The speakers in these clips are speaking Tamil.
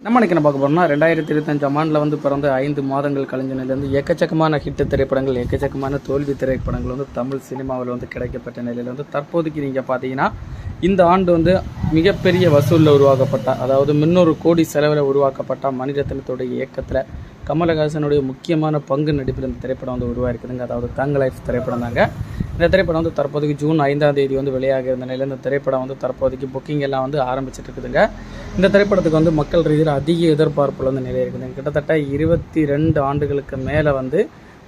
நம்ம இன்னைக்கு என்ன பார்க்க போகிறோம்னா ரெண்டாயிரத்தி இருபத்தஞ்சாம் ஆண்டில் வந்து பிறந்த ஐந்து மாதங்கள் கலைஞனிலேருந்து எக்கச்சக்கமான ஹிட் திரைப்படங்கள் எக்கச்சக்கமான தோல்வி திரைப்படங்கள் வந்து தமிழ் சினிமாவில் வந்து கிடைக்கப்பட்ட நிலையில் வந்து தற்போதைக்கு நீங்கள் பார்த்தீங்கன்னா இந்த ஆண்டு வந்து மிகப்பெரிய வசூலில் உருவாக்கப்பட்ட அதாவது முன்னூறு கோடி செலவில் உருவாக்கப்பட்ட மணிரத்னத்துடைய இயக்கத்தில் கமலஹாசனுடைய முக்கியமான பங்கு நடிப்பில் இந்த திரைப்படம் வந்து உருவாயிருக்குதுங்க. அதாவது தங்க லைஃப் திரைப்படம் தாங்க. இந்த திரைப்படம் வந்து தற்போதைக்கு ஜூன் ஐந்தாம் தேதி வந்து வெளியாக இருந்த நிலையில் இந்த திரைப்படம் வந்து தற்போதைக்கு புக்கிங் எல்லாம் வந்து ஆரம்பிச்சிட்டு இருக்குதுங்க. இந்த திரைப்படத்துக்கு வந்து மக்கள் ரீதியில் அதிக எதிர்பார்ப்புல வந்து நிலை இருக்குதுங்க கிட்டத்தட்ட இருபத்தி ரெண்டு ஆண்டுகளுக்கு மேலே வந்து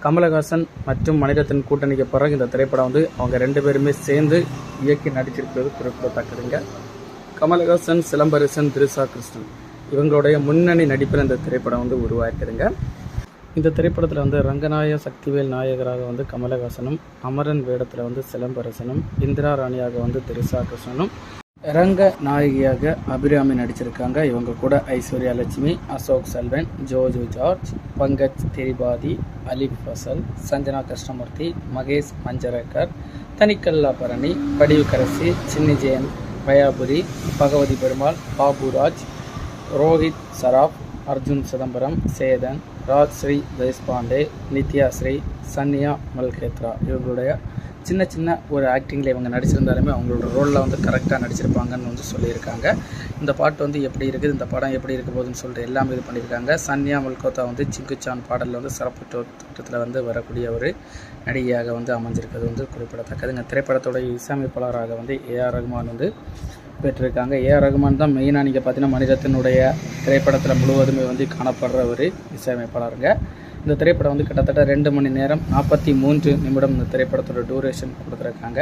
கமலஹாசன் மற்றும் மணிரத்தின் கூட்டணிக்கு பிறகு இந்த திரைப்படம் வந்து அவங்க ரெண்டு பேருமே சேர்ந்து இயக்கி நடிச்சிருக்கிறது குறிப்பிடத்தக்கதுங்க. கமலஹாசன் சிலம்பரசன் திருசா கிருஷ்ணன். இவங்களுடைய முன்னணி நடிப்பில் இந்த திரைப்படம் வந்து உருவாயிருக்குதுங்க இந்த திரைப்படத்தில் வந்து ரங்கநாய சக்திவேல் நாயகராக வந்து கமலஹாசனும் அமரன் வேடத்தில் வந்து சிலம்பரசனும் இந்திரா ராணியாக வந்து திருசா கிருஷ்ணனும் ரங்க நாயகியாக அபிராமி நடிச்சிருக்காங்க. இவங்க கூட ஐஸ்வர்யா லட்சுமி அசோக் செல்வன் ஜோஜு ஜார்ஜ் பங்கஜ் திரிபாதி அலிப் ஃபசல் சஞ்சனா கிருஷ்ணமூர்த்தி மகேஷ் மஞ்சரேக்கர் தனிக்கல்லா பரணி படிவுக்கரசி சின்னி ஜெயன் பயாபுரி பகவதி பெருமாள் பாபுராஜ் ரோஹித் சராப் அர்ஜுன் சிதம்பரம் சேதன் ராஜ்ஸ்ரீ தேஷ்பாண்டே நித்யா ஸ்ரீ சன்னியா மல்கேத்ரா. இவங்களுடைய சின்ன சின்ன ஒரு ஆக்டிங்கில் இவங்க நடிச்சிருந்தாலுமே அவங்களோட ரோலில் வந்து கரெக்டாக நடிச்சிருப்பாங்கன்னு வந்து சொல்லியிருக்காங்க. இந்த பாட்டு வந்து எப்படி இருக்குது இந்த படம் எப்படி இருக்க போகுதுன்னு சொல்லிட்டு எல்லாமே இது பண்ணியிருக்காங்க. சன்யா மல்கோத்தா வந்து சிங்குச்சான் பாடலில் வந்து சிறப்பு தோற்றத்தில் வந்து வரக்கூடிய ஒரு நடிகையாக வந்து அமைஞ்சிருக்கிறது வந்து குறிப்பிடத்தக்கதுங்க திரைப்படத்தோட இசையமைப்பாளராக வந்து ஏஆர் ரகுமான் வந்து பெற்றிருக்காங்க. ஏஆர் ரகுமான் தான் மெயினாக நீங்கள் பார்த்தீங்கன்னா மனிதத்தினுடைய திரைப்படத்தில் முழுவதுமே வந்து காணப்படுற ஒரு இசையமைப்பாளருங்க. இந்த திரைப்படம் வந்து கிட்டத்தட்ட ரெண்டு மணி நேரம் நாற்பத்தி மூன்று நிமிடம் இந்த திரைப்படத்தோட டூரேஷன் கொடுத்துருக்காங்க.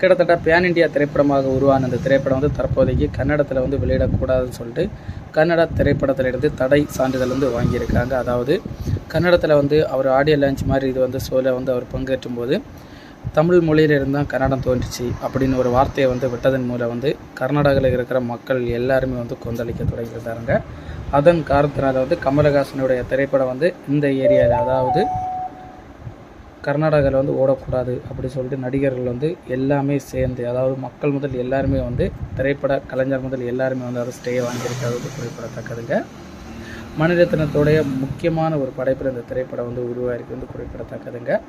கிட்டத்தட்ட பேன் இண்டியா திரைப்படமாக உருவான இந்த திரைப்படம் வந்து தற்போதைக்கு கன்னடத்தில் வந்து வெளியிடக்கூடாதுன்னு சொல்லிட்டு கன்னட திரைப்படத்திலிருந்து தடை சான்றிதழ் வந்து வாங்கியிருக்காங்க. அதாவது கன்னடத்தில் வந்து அவர் ஆடியோ லான்ச் மாதிரி இது வந்து ஷோவில் வந்து அவர் பங்கேற்றும் போது தமிழ் மொழியில் இருந்தால் கன்னடம் தோன்றுச்சு அப்படின்னு ஒரு வார்த்தையை வந்து விட்டதன் மூலம் வந்து கர்நாடகாவில் இருக்கிற மக்கள் எல்லாருமே வந்து கொந்தளிக்க தொடங்கியிருந்தாருங்க அதன் காரணத்தினால வந்து கமலஹாசனுடைய திரைப்படம் வந்து இந்த ஏரியாவில் அதாவது கர்நாடகாவில் வந்து ஓடக்கூடாது அப்படி சொல்லிட்டு நடிகர்கள் வந்து எல்லாமே சேர்ந்து அதாவது மக்கள் முதல் எல்லாருமே வந்து திரைப்பட கலைஞர் முதல் எல்லாருமே வந்து அதை ஸ்டே வாங்கியிருக்கிறது வந்து குறிப்பிடத்தக்கதுங்க. மணிரத்னத்துடைய முக்கியமான ஒரு படைப்பில் இந்த திரைப்படம் வந்து உருவாயிருக்கு வந்து குறிப்பிடத்தக்கதுங்க.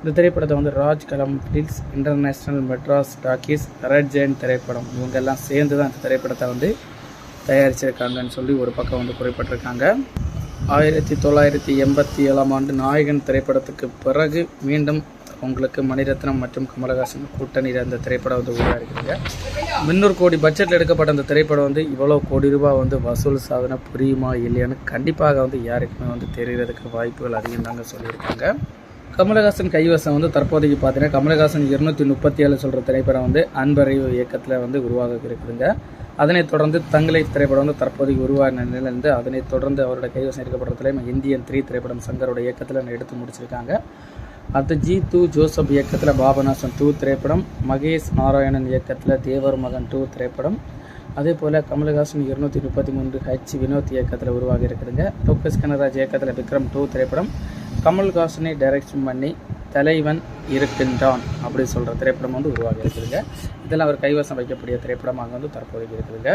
இந்த திரைப்படத்தை வந்து ராஜ் கலம் Films International Madras Talkies Red Giant திரைப்படம் இவங்கெல்லாம் சேர்ந்து தான் இந்த திரைப்படத்தை வந்து தயாரிச்சிருக்காங்கன்னு சொல்லி ஒரு பக்கம் வந்து குறிப்பிட்டிருக்காங்க. ஆயிரத்தி தொள்ளாயிரத்தி எண்பத்தி ஏழாம் ஆண்டு நாயகன் திரைப்படத்துக்கு பிறகு மீண்டும் உங்களுக்கு மணிரத்னம் மற்றும் கமலஹாசன் கூட்டணியில் அந்த திரைப்படம் வந்து உருவாயிருக்குங்க முந்நூறு கோடி பட்ஜெட்டில் எடுக்கப்பட்ட அந்த திரைப்படம் வந்து இவ்வளோ கோடி ரூபாய் வந்து வசூல் சாதனை புரியுமா இல்லையான்னு கண்டிப்பாக வந்து யாருக்குமே வந்து தெரிகிறதுக்கு வாய்ப்புகள் அதிகம் தாங்க சொல்லியிருக்காங்க. கமலஹாசன் கைவசம் வந்து தற்போதைக்கு பார்த்தீங்கன்னா கமலஹாசன் இருநூத்தி முப்பத்தி ஏழு சொல்கிற திரைப்படம் வந்து அன்பறிவு இயக்கத்தில் வந்து உருவாக இருக்குதுங்க. அதனைத் தொடர்ந்து தங்களை திரைப்படம் வந்து தற்போதைக்கு உருவான நிலையிலிருந்து அதனைத் தொடர்ந்து அவரோட கைவசம் இருக்கப்படுற இந்தியன் த்ரீ திரைப்படம் சங்கரோட இயக்கத்தில் எடுத்து முடிச்சிருக்காங்க. அடுத்து ஜி டூ ஜோசப் இயக்கத்தில் பாபநாசன் டூ திரைப்படம் மகேஷ் நாராயணன் இயக்கத்தில் தேவர் மகன் டூ திரைப்படம். அதே போல் கமலஹாசன் இருநூற்றி முப்பத்தி மூன்று ஹெச் வினோத் இயக்கத்தில் உருவாகி இருக்குதுங்க. லோகேஷ் கனராஜ் இயக்கத்தில் விக்ரம் டூ திரைப்படம். கமல்ஹாசனை டைரக்ஷன் பண்ணி தலைவன் இருக்கின்றான் அப்படி சொல்கிற திரைப்படம் வந்து உருவாகி இருக்குதுங்க இதெல்லாம் அவர் கைவசம் வைக்கக்கூடிய திரைப்படமாக வந்து தற்போதைக்கு இருக்குதுங்க.